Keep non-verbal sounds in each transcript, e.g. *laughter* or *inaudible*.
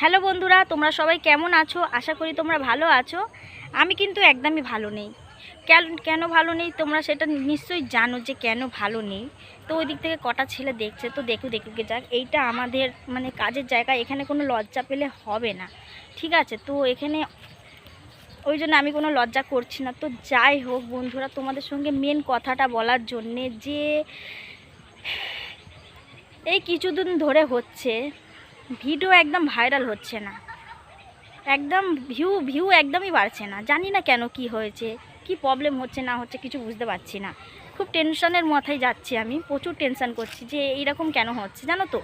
Hello বন্ধুরা, তোমরা সবাই কেমন আছো? আশা করি তোমরা ভালো আছো। আমি কিন্তু একদমই ভালো নেই। কেন কেন ভালো নেই? তোমরা সেটা নিশ্চয়ই জানো যে কেন ভালো নেই। তো ওই দিক থেকে কটা ছেলে দেখছে, তো দেখুক দেখুকে যাক। এইটা আমাদের মানে কাজের জায়গা, এখানে কোনো লজ্জা পেলে হবে না। ঠিক আছে? তো এখানে ওই জন্য আমি কোনো লজ্জা করছি না। তো যাই হোক বন্ধুরা, তোমাদের সঙ্গে মেন কথাটা বলার জন্যে যে এই কিছুদিন ধরে হচ্ছে ভিডিও একদম ভাইরাল হচ্ছে না। একদম ভিউ ভিউ একদমই বাড়ছে না। জানি না কেন কি হয়েছে, কি প্রবলেম হচ্ছে, না হচ্ছে, কিছু বুঝতে পারছি না। খুব টেনশনের মাথায় যাচ্ছি আমি, প্রচুর টেনশন করছি যে এইরকম কেন হচ্ছে, জানো তো?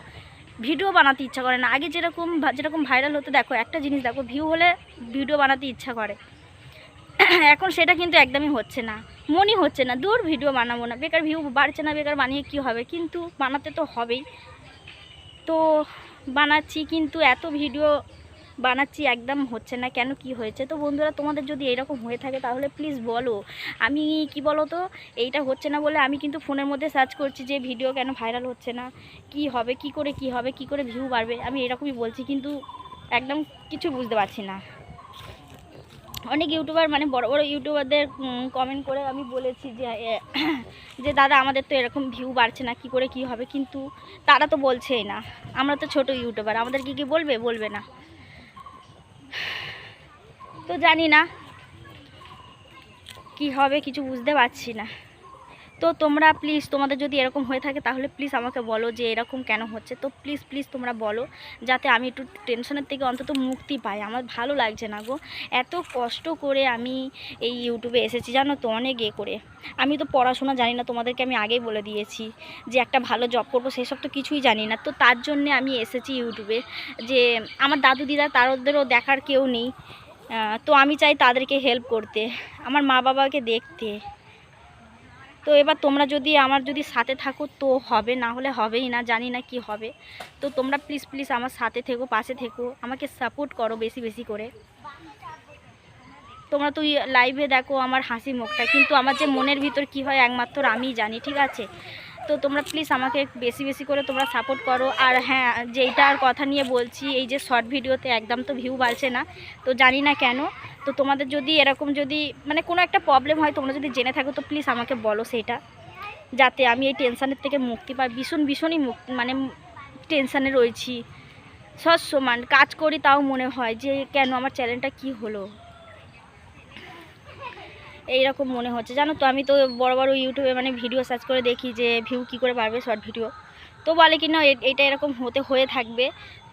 ভিডিও বানাতে ইচ্ছা করে না। আগে যেরকম যেরকম ভাইরাল হতো, দেখো, একটা জিনিস দেখো ভিউ হলে ভিডিও বানাতে ইচ্ছা করে। *coughs* এখন সেটা কিন্তু একদমই হচ্ছে না। মনই হচ্ছে না। দূর ভিডিও বানাবো না। বেকার ভিউ বাড়ছে না, বেকার বানিয়ে কি হবে? কিন্তু বানাতে তো হবেই। তো বানাচ্ছি, কিন্তু এত ভিডিও বানাচ্ছি, একদম হচ্ছে না। কেন কি হয়েছে? তো বন্ধুরা, তোমাদের যদি এরকম হয়ে থাকে, তাহলে প্লিজ বলো। আমি কি বলো তো এইটা হচ্ছে না বলে আমি কিন্তু ফোনের মধ্যে সার্চ করছি যে ভিডিও কেন ভাইরাল হচ্ছে না। কি হবে, কি করে, কি হবে, কি করে ভিউ বাড়বে? আমি এরকমই বলছি, কিন্তু একদম কিছু বুঝতে পারছি না। অনেক ইউটিউবার মানে বড় বড় ইউটিউবারদের কমেন্ট করে আমি বলেছি যে যে দাদা আমাদের তো এরকম ভিউ বাড়ছে না, কি করে কি হবে? কিন্তু তারা তো বলছেই না। আমরা তো ছোট ইউটিউবার, আমাদের কি কি বলবে? বলবে না। তো জানি না কি হবে, কিছু বুঝতে পারছি না। তো তোমরা প্লিজ তোমাদের যদি এরকম হয়ে থাকে, তাহলে প্লিজ আমাকে বলো যে এরকম কেন হচ্ছে। তো প্লিজ প্লিজ তোমরা বলো, যাতে আমি একটু টেনশনের থেকে অন্তত মুক্তি পাই। আমার ভালো লাগছে না গো। এত কষ্ট করে আমি এই ইউটিউবে এসেছি, জানো তো, অনেক এ করে। আমি তো পড়াশোনা জানি না, তোমাদেরকে আমি আগেই বলে দিয়েছি যে একটা ভালো জব করব, সেসব তো কিছুই জানি না। তো তার জন্যে আমি এসেছি ইউটিউবে যে আমার দাদু দিদা তাদেরও দেখার কেউ নেই। তো আমি চাই তাদেরকে হেল্প করতে, আমার মা বাবাকে দেখতে। তো এবার তোমরা যদি আমার যদি সাথে থাকো, তো হবে, না হলে হবেই না, জানি না কি হবে। তো তোমরা প্লিজ প্লিজ আমার সাথে থেকো, পাশে থেকো, আমাকে সাপোর্ট করো বেশি বেশি করে। তোমরা তুই লাইভে দেখো আমার হাসি মুখটা, কিন্তু আমার যে মনের ভিতর কি হয় একমাত্র আমি জানি, ঠিক আছে? তো তোমরা প্লিজ আমাকে বেশি বেশি করে তোমরা সাপোর্ট করো। আর হ্যাঁ যেইটার কথা নিয়ে বলছি, এই যে শর্ট ভিডিওতে একদম তো ভিউ বাড়ছে না, তো জানি না কেন। তো তোমাদের যদি এরকম যদি মানে কোনো একটা প্রবলেম হয়, তোমরা যদি জেনে থাকো, তো প্লিজ আমাকে বলো সেইটা যাতে আমি এই টেনশানের থেকে মুক্তি পাই, ভীষণ, ভীষণই মুক্তি মানে টেনশানে রয়েছি। সব সমান কাজ করি তাও মনে হয় যে, কেন আমার চ্যানেলটা কি হলো? এইরকম মনে হচ্ছে। জানো তো, আমি তো বড় বড় ইউটিউবে মানে ভিডিও সার্চ করে দেখি যে ভিউ কি করে বাড়বে শর্ট ভিডিও তো বলে কি, না এটা এরকম হতে, হয়ে থাকবে।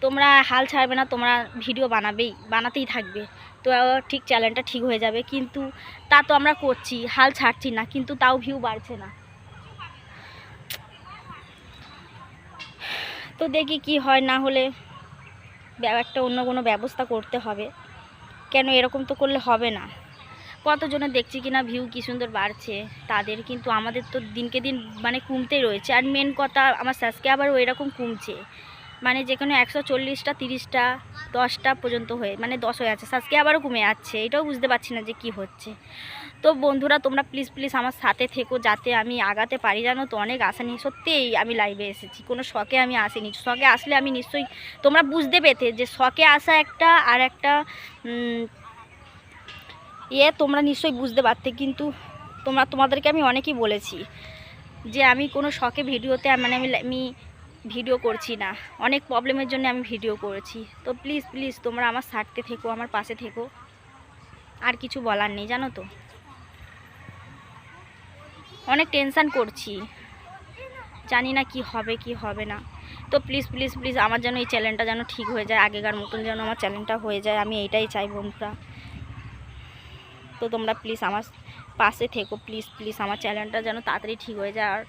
তোমরা হাল ছাড়বে না, তোমরা ভিডিও বানাবেই, বানাতেই থাকবে। তো ঠিক চ্যানেলটা ঠিক হয়ে যাবে। কিন্তু তা তো আমরা করছি, হাল ছাড়ছি না, কিন্তু তাও ভিউ বাড়ছে না। তো দেখি কি হয়, না হলে একটা অন্য কোনো ব্যবস্থা করতে হবে। কেন এরকম তো করলে হবে না। কতজনে দেখছি কিনা ভিউ কি সুন্দর বাড়ছে, তাদের কিন্তু আমাদের তো দিনকে দিন মানে কমতেই রয়েছে। আর মেন কথা, আমার সাবস্ক্রাইবারও এরকম কমছে। মানে যেখানে একশো চল্লিশটা, তিরিশটা, দশটা পর্যন্ত হয়ে মানে দশ হয়ে আছে। সাবস্ক্রাইবারও কমে যাচ্ছে, এটাও বুঝতে পারছি না যে কি হচ্ছে। তো বন্ধুরা, তোমরা প্লিজ প্লিজ আমার সাথে থেকো যাতে আমি আগাতে পারি জানো তো, অনেক আশা নিয়ে। সত্যিই আমি লাইভে এসেছি, কোনো শখে আমি আসিনি। শখে আসলে আমি নিশ্চয়ই, তোমরা বুঝতে পেতে যে শখে আসা একটা আর একটা ইয়ে তোমরা নিশ্চয়ই বুঝতে পারতে, কিন্তু তোমরা, তোমাদেরকে আমি অনেকই বলেছি যে আমি কোনো শখে ভিডিওতে মানে আমি আমি ভিডিও করছি না। অনেক প্রবলেমের জন্য আমি ভিডিও করেছি। তো প্লিজ প্লিজ তোমরা আমার সাথে থেকো, আমার পাশে থেকো। আর কিছু বলার নেই, জানো তো? অনেক টেনশান করছি। জানি না কি হবে কি হবে না। তো প্লিজ প্লিজ প্লিজ আমার যেন এই চ্যানেলটা যেন ঠিক হয়ে যায়, আগেকার মতন যেন আমার চ্যানেলটা হয়ে যায়, আমি এইটাই চাই বন্ধুরা তো তোমরা প্লিজ আমার পাশে থেকো প্লিজ প্লিজ আমার চ্যানেলটা যেন তাড়াতাড়ি ঠিক হয়ে যায় আর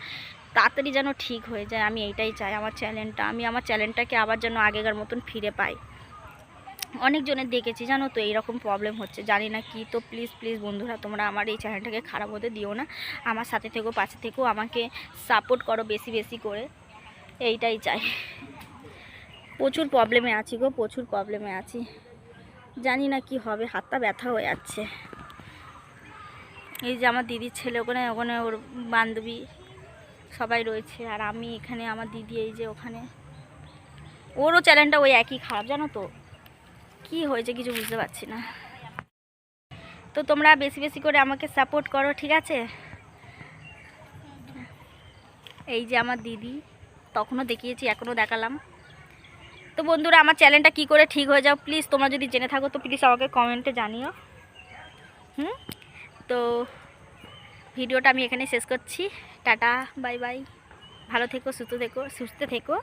তাড়াতাড়ি যেন ঠিক হয়ে যায়, আমি এইটাই চাই আমার চ্যানেলটা আমি আমার চ্যানেলটাকে আবার যেন আগেকার মতন ফিরে পাই। অনেকজনের দেখেছি, জানো তো এইরকম প্রবলেম হচ্ছে, জানি না কি। তো প্লিজ প্লিজ বন্ধুরা, তোমরা আমার এই চ্যানেলটাকে খারাপ হতে দিও না। আমার সাথে থেকো, পাশে থেকো, আমাকে সাপোর্ট করো বেশি বেশি করে। এইটাই চাই। প্রচুর প্রবলেমে আছি গো, প্রচুর প্রবলেমে আছি। জানি না কি হবে, হাতটা ব্যথা হয়ে যাচ্ছে। এই যে আমার দিদির ছেলে, ওখানে ওখানে ওর বান্ধবী সবাই রয়েছে। আর আমি এখানে আমার দিদি এই যে ওখানে। ওরও চ্যানেলটা ওই একই খারাপ, জানো তো? কি হয়েছে কিছু বুঝতে পারছি না। তো তোমরা বেশি বেশি করে আমাকে সাপোর্ট করো, ঠিক আছে? এই যে আমার দিদি, তখনও দেখিয়েছি, এখনও দেখালাম। তো বন্ধুরা, আমার চ্যানেলটা কি করে ঠিক হয়ে যাও প্লিজ তোমরা যদি জেনে থাকো, তো প্লিজ আমাকে কমেন্টে জানিও। হুম? তো ভিডিওটা আমি এখানে শেষ করছি। Tata, bye bye. ভালো থেকো, সুস্থ থেকো সুস্থ থেকো।